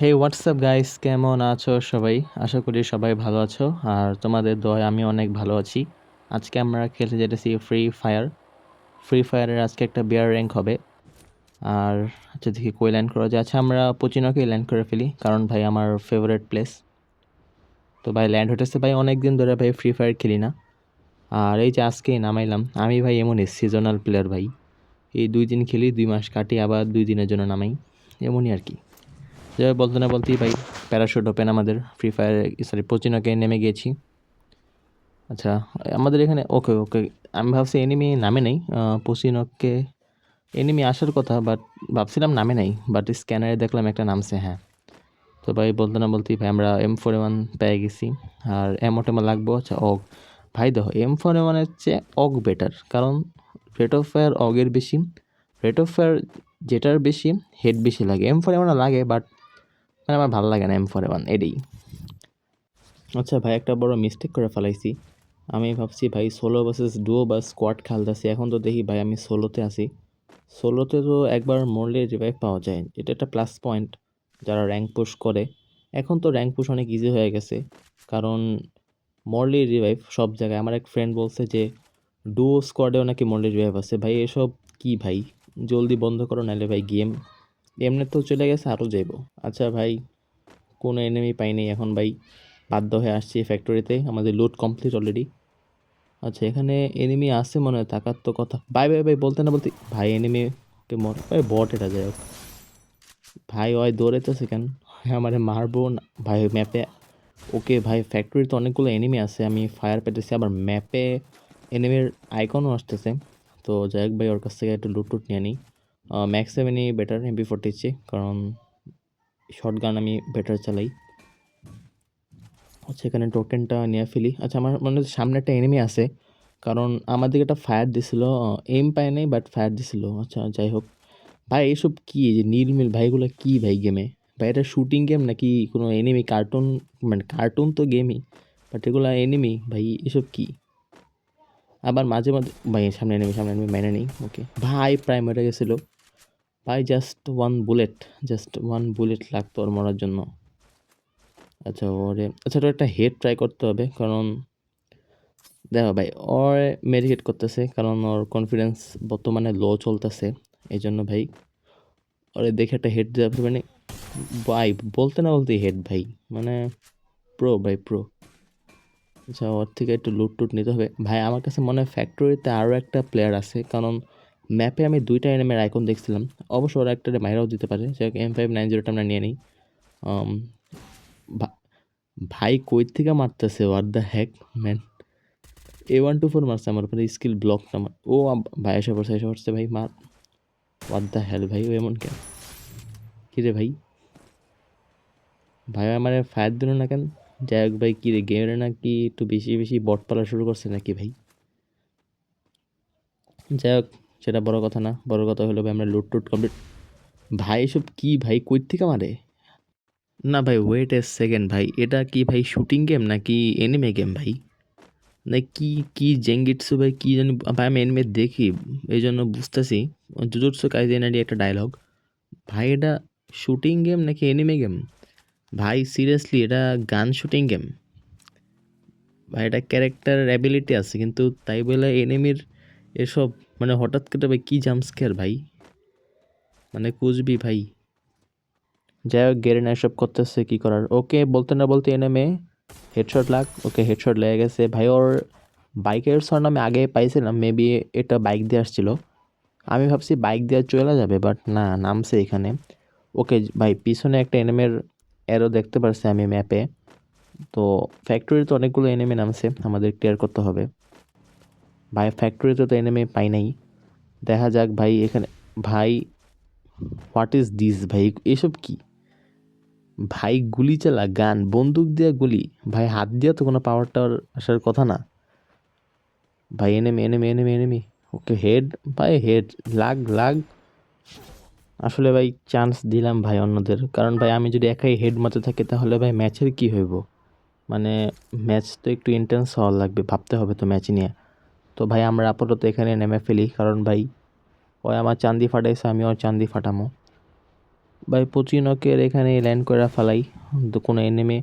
হে WhatsApp guys কেমন আছো সবাই? আশা করি সবাই ভালো আছো। আর তোমাদের দয় আমি অনেক ভালো আছি। আজকে আমরা খেলতে যেতেছি ফ্রি ফায়ার ফ্রি ফায়ারের আজকে একটা বিয়ার র্যাঙ্ক হবে। আর আচ্ছা দেখি কই ল্যান্ড করা যায়। আচ্ছা আমরা পচিনোকেই ল্যান্ড করে ফেলি, কারণ ভাই আমার ফেভারিট প্লেস তো ভাই ল্যান্ড হতেছে ভাই অনেক দিন ধরে ভাই ফ্রি ফায়ার খেলি না। আর এই যে আজকেই নামাইলাম, আমি ভাই এমনই সিজনাল প্লেয়ার ভাই। এই দুই দিন খেলি, দুই মাস কাটি, আবার দুই দিনের জন্য নামাই। এমনই আর কি। যাই বলতে না বলতেই ভাই প্যারাশুট ওপেন আমাদের ফ্রি ফায়ার সরি পচিনোকে নেমে গিয়েছি। আচ্ছা আমাদের এখানে ওকে ওকে আমি ভাবছি এনিমি নামে নেই পচিনোকে এনিমি আসার কথা বাট ভাবছিলাম নামে নেই বাট স্ক্যানারে দেখলাম একটা নামছে হ্যাঁ। তো ভাই, বলতে না বলতেই ভাই, আমরা এম ফোর ওয়ান পেয়ে গেছি, আর এম এমও টেমো লাগবো আচ্ছা অগ। ভাই, দেখো এম ফোর ওয়ানের চেয়ে অগ বেটার কারণ রেট অফ ফায়ার অগের বেশি রেট অফ ফায়ার যেটার বেশি হেড বেশি লাগে। এম ফোর ওয়ান লাগে বাট মানে আমার ভালো লাগে না এম ফোর ওয়ান এটাই। আচ্ছা ভাই, একটা বড় মিস্টেক করে ফেলাইছি। আমি ভাবছি ভাই সোলো ভার্সেস ডুও বা স্কোয়াড খেলতেছি। এখন তো দেখি ভাই, আমি সোলোতে আছি। সোলোতে তো একবার মরলে রিভাইভ পাওয়া যায়। এটা একটা প্লাস পয়েন্ট যারা র্যাঙ্ক পুশ করে। এখন তো র্যাঙ্ক পুশ অনেক ইজি হয়ে গেছে। কারণ মরলি রিভাইভ সব জায়গায়। আমার এক ফ্রেন্ড বলছে যে ডুও স্কোয়াডেও নাকি মরলি রিভাইভ আছে? ভাই, এসব কি ভাই? জলদি বন্ধ করো, নাহলে ভাই গেম এমনি তো চলে গেছে, আরও যাইব। আচ্ছা ভাই, কোনো এনিমি পাইনি এখন ভাই। বাধ্য হয়ে আসছি ফ্যাক্টরিতে আমাদের লুট কমপ্লিট অলরেডি আচ্ছা এখানে এনিমি আছে মনে হয়, থাকার তো কথা। বাই বাই ভাই, বলতে না বলতে, ভাই এনিমিকে মর ভাই বট এটা যাই হোক। ভাই, ওই দৌড়াইতেছে কেন? আমারে মারবো না। ভাই ম্যাপে ওকে ভাই ফ্যাক্টরিতে অনেকগুলো এনিমি আছে, আমি ফায়ার পেতেছি, আবার ম্যাপে এনিমির আইকনও আসতেছে। তো যাই হোক ভাই, ওর কাছ থেকে একটু লুট টুট নিয়ে নিই। ম্যাক্স সেভেনই বেটার এমপি ফোরটি চেয়ে কারণ শর্ট গান আমি বেটার চালাই। আচ্ছা এখানে টোকেনটা নিয়ে ফেলি। আচ্ছা আমার মনে হচ্ছে সামনে একটা এনিমি আছে, কারণ আমার একটা ফায়ার দিছিল এম পায় নাই বাট ফায়ার দিছিল। আচ্ছা যাই হোক। ভাই, এসব কি যে নীলমিল ভাইগুলো কি ভাই গেমে ভাই, এটা শুটিং গেম নাকি কোনো এনিমি কার্টুন মানে কার্টুন তো গেমই বাট এগুলো এনিমি ভাই, এসব কি? আবার মাঝে মাঝে ভাই, সামনে এনিমি সামনে এনিমি মেনে নেই ওকে ভাই প্রায় মরে গেছিল। ভাই just one bullet just one bullet লাগতো ওর মরার জন্য। আচ্ছা ওরে আচ্ছা ওর একটা হেড ট্রাই করতে হবে, কারণ দেখো ভাই, ওর মেডিকেট করতেছে, কারণ ওর কনফিডেন্স বর্তমানে লো চলতেছে এই জন্য ভাই, ওরে দেখে একটা হেড দেওয়া মানে ভাই, বলতে না বলতে হেড ভাই মানে প্রো ভাই প্রো আচ্ছা ওর থেকে একটু লুট টুট নিতে হবে। ভাই, আমার কাছে মনে হয় ফ্যাক্টরিতে আরও একটা প্লেয়ার আছে, কারণ ম্যাপে আমি দুইটা এনিমের আইকন দেখছিলাম। অবশ্য ওরা একটা মাইরাও দিতে পারে। হোক এম ফাইভ নাইন জিরোটা আমরা নিয়ে নিই। ভাই কই থেকে মারতেছে? War the hack man A one two four মারছে আমার উপরে স্কিল ব্লকটা আমার ও ভাই এসে পড়ছে এসে পড়ছে ভাই, মার। ওয়ার দ্য হেল ভাই, ও এমন কেন? কী রে ভাই? ভাই আমার ফায়ার দিল না কেন? যাই হোক ভাই, কী রে গেমের নাকি একটু বেশি বেশি বট পালা শুরু করছে নাকি ভাই? যাই হোক সেটা বড় কথা না, বড় কথা হলো ভাই আমরা লুট টুট কমপ্লিট ভাই এসব কি ভাই? কই থেকে মারে? না ভাই ওয়েট এ সেকেন্ড ভাই, এটা কি ভাই শুটিং গেম নাকি এনিমে গেম ভাই? না কি কি জেঙ্গিটসু ভাই, কি জানি, ভাই আমি এনিমে দেখি এই জন্য বুঝতেছি জুজুৎসু কাইজেনারি একটা ডায়লগ ভাই এটা শুটিং গেম নাকি এনিমে গেম ভাই সিরিয়াসলি এটা গান শুটিং গেম ভাই এটা ক্যারেক্টার অ্যাবিলিটি আছে, কিন্তু তাই বলে এনিমির এসব মানে হঠাৎ করে ভাই কী জাম্পস্কেয়ার ভাই? মানে কুচবি ভাই। যাই হোক গেরেনা এসব করতেছে, কী করার? ওকে বলতে না বলতে এনেমে হেডশট লাগ, ওকে হেডশট লেগে গেছে। ভাই, ওর বাইকের সর আমি আগে পাইছিলাম মেবি এটা বাইক দিয়ে আসছিল। আমি ভাবছি বাইক দিয়ে চলে যাবে বাট না, নামছে এখানে। ওকে ভাই, পিছনে একটা এনিমের অ্যারো দেখতে পারছি আমি ম্যাপে তো ফ্যাক্টরিতে অনেকগুলো এনিমে নামছে, আমাদের ক্লিয়ার করতে হবে। ভাই ফ্যাক্টরিতে তো এনিমে পাই নাই। দেখা যাক ভাই, এখানে ভাই হোয়াট ইজ দিস ভাই? এসব কি? ভাই, গুলি চালা, গান, বন্দুক দিয়া গুলি। ভাই, হাত দিয়া তো কোনো পাওয়ার টাওয়ার আসার কথা না। ভাই enemy enemy enemy enemy okay head ভাই হেড লাগ লাগ। আসলে ভাই চান্স দিলাম ভাই অন্যদের। কারণ ভাই, আমি যদি একাই হেড মারতে থাকি, তাহলে ভাই ম্যাচের কি হইব? মানে ম্যাচ তো একটু ইন্টেন্স হওয়ার লাগবে, ভাবতে হবে তো ম্যাচ নিয়ে। তো ভাই, আমরা আপাতত এখানে নেমে ফেলি। কারণ ভাই, ওই আমার চান্দি ফাটাইছে আমি ওর চান্দি ফাটামো। ভাই, পচিনকের এখানে ল্যান্ড করে ফেলাই। তো কোনো এনিমে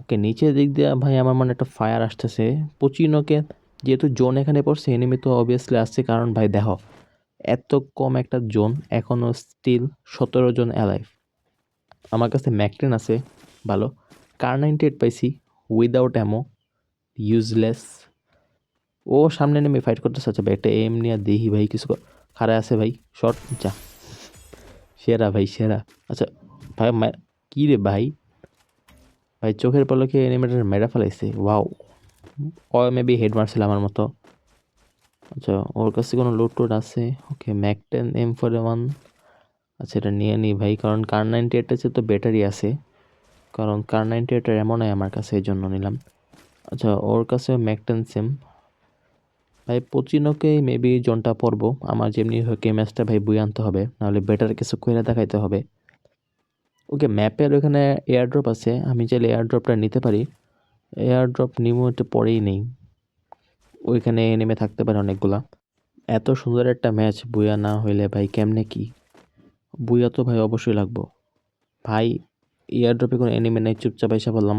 ওকে নিচের দিক দিয়ে ভাই, আমার মনে একটা ফায়ার আসতেছে। পচিনকে যেহেতু জোন এখানে পড়ছে এনিমি তো অবভিয়াসলি আসছে। কারণ ভাই, দেখো, এত কম একটা জোন এখনও স্টিল সতেরো জন অ্যালাইভ আমার কাছে ম্যাকটেন আছে, ভালো। কার নাইনটি এইট পাইছি উইদাউট অ্যামো ইউজলেস ও সামনে নেমে ফাইট করতেছে। আচ্ছা ভাই, একটা এম নিয়ে দেখি ভাই কিছু খারা আছে ভাই শর্ট যা। সেরা ভাই, সেরা। আচ্ছা ভাই কি রে ভাই? ভাই, চোখের পলকে এনিমেটার মেরা ফেলাইছে। ওয়াও ও মেবি হেড মারছিল আমার মতো। আচ্ছা ওর কাছে কোনো লোড টোড আছে? Okay MAC ten M four one আচ্ছা এটা নিয়ে নিই ভাই, কারণ কার নাইনটি এইটের চেয়ে তো ব্যাটারি আছে। কারণ কার নাইনটি এইটের এমন হয় আমার কাছে, এই জন্য নিলাম। আচ্ছা ওর কাছে ম্যাক টেন সেম ভাই পচিনোকেই মেবি জনটা পড়ব আমার যেমনি হোক এই ম্যাচটা ভাই বই আনতে হবে, নাহলে বেটার কিছু কইরা দেখাইতে হবে। ওকে ম্যাপের ওখানে এয়ার ড্রপ আছে, আমি চাইলে এয়ার ড্রপটা নিতে পারি। এয়ার ড্রপ নিমো একটু পরেই নেই। ওইখানে নেমে থাকতে পারে অনেকগুলা। এত সুন্দর একটা ম্যাচ বুয়া না হইলে ভাই কেমনে কি? বুয়া তো ভাই অবশ্যই লাগবো। ভাই এয়ার ড্রপে কোনো এনিমে নেই, চুপচাপ এসে বললাম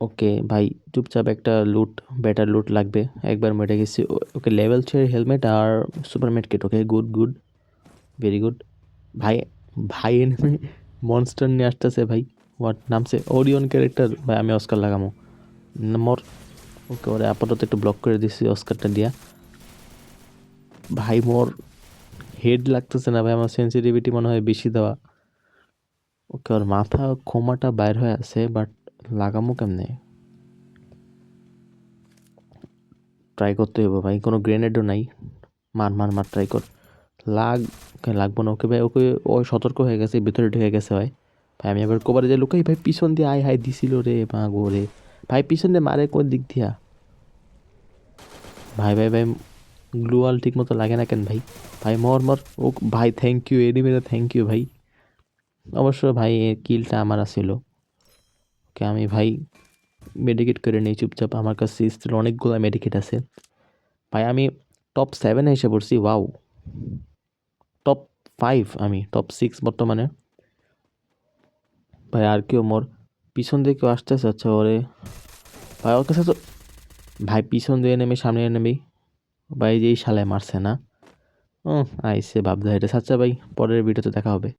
ওকে, ভাই, চুপচাপ একটা লুট বেটার লুট লাগবে। একবার মেটে গেছি। ওকে লেভেল থ্রি হেলমেট আর super med kit okay good good very good ভাই ভাই এনিমে মনস্টার নিয়ে আসতেছে, ভাই। হোয়াট নামছে ওরিয়ন ক্যারেক্টার ভাই, আমি অস্কার লাগামো। মোর। ওকে, ওরে আপাতত একটু ব্লক করে দিছি অস্কারটা দিয়া। ভাই, মোর। হেড লাগতেছে না, ভাই, আমার সেন্সিটিভিটি মনে হয় বেশি দেওয়া। ওকে, ওর মাথা, ক্ষমাটা বাইর হয়ে আছে বাট লাগামো কেমনে? ট্রাই করতে হবে ভাই, কোনো গ্রেনেডও নাই। মার মার মার ট্রাই কর। লাগ লাগবো না, ওকে ভাই, ওকে, ও সতর্ক হয়ে গেছে, ভিতরে ঢুকে গেছে ভাই। ভাই, আমি এবার কোবারে যাই, লুকাই, ভাই, পিছন দিয়ে আয়, হায়, দিছিল রে মা গো রে ভাই, পিছন দিয়ে মারে, কোন দিক দিয়া? ভাই ভাই ভাই, গ্লুয়াল ঠিক মতো লাগে না কেন ভাই? ভাই, মর মর, ও, ভাই থ্যাংক ইউ এনিমেটা থ্যাংক ইউ ভাই। অবশ্য ভাই কিলটা আমার আসছিল ওকে আমি ভাই মেডিকেট করে নিই চুপচাপ। আমার কাছে স্টিল অনেকগুলো মেডিকেট আছে। ভাই, আমি টপ সেভেনে এসে পড়ছি ওয়াও টপ ফাইভ আমি টপ সিক্স বর্তমানে। ভাই, আর কেউ মোর পিছন দিয়ে কেউ আসতেছে আচ্ছা ওরে। ভাই, ওর কাছে তো ভাই, পিছন দিয়ে নেমে সামনে নেমেই ভাই যেই শালায় মারছে না। ও আইসে ভাবদা এটা আচ্ছা ভাই, পরের ভিডিওতে দেখা হবে।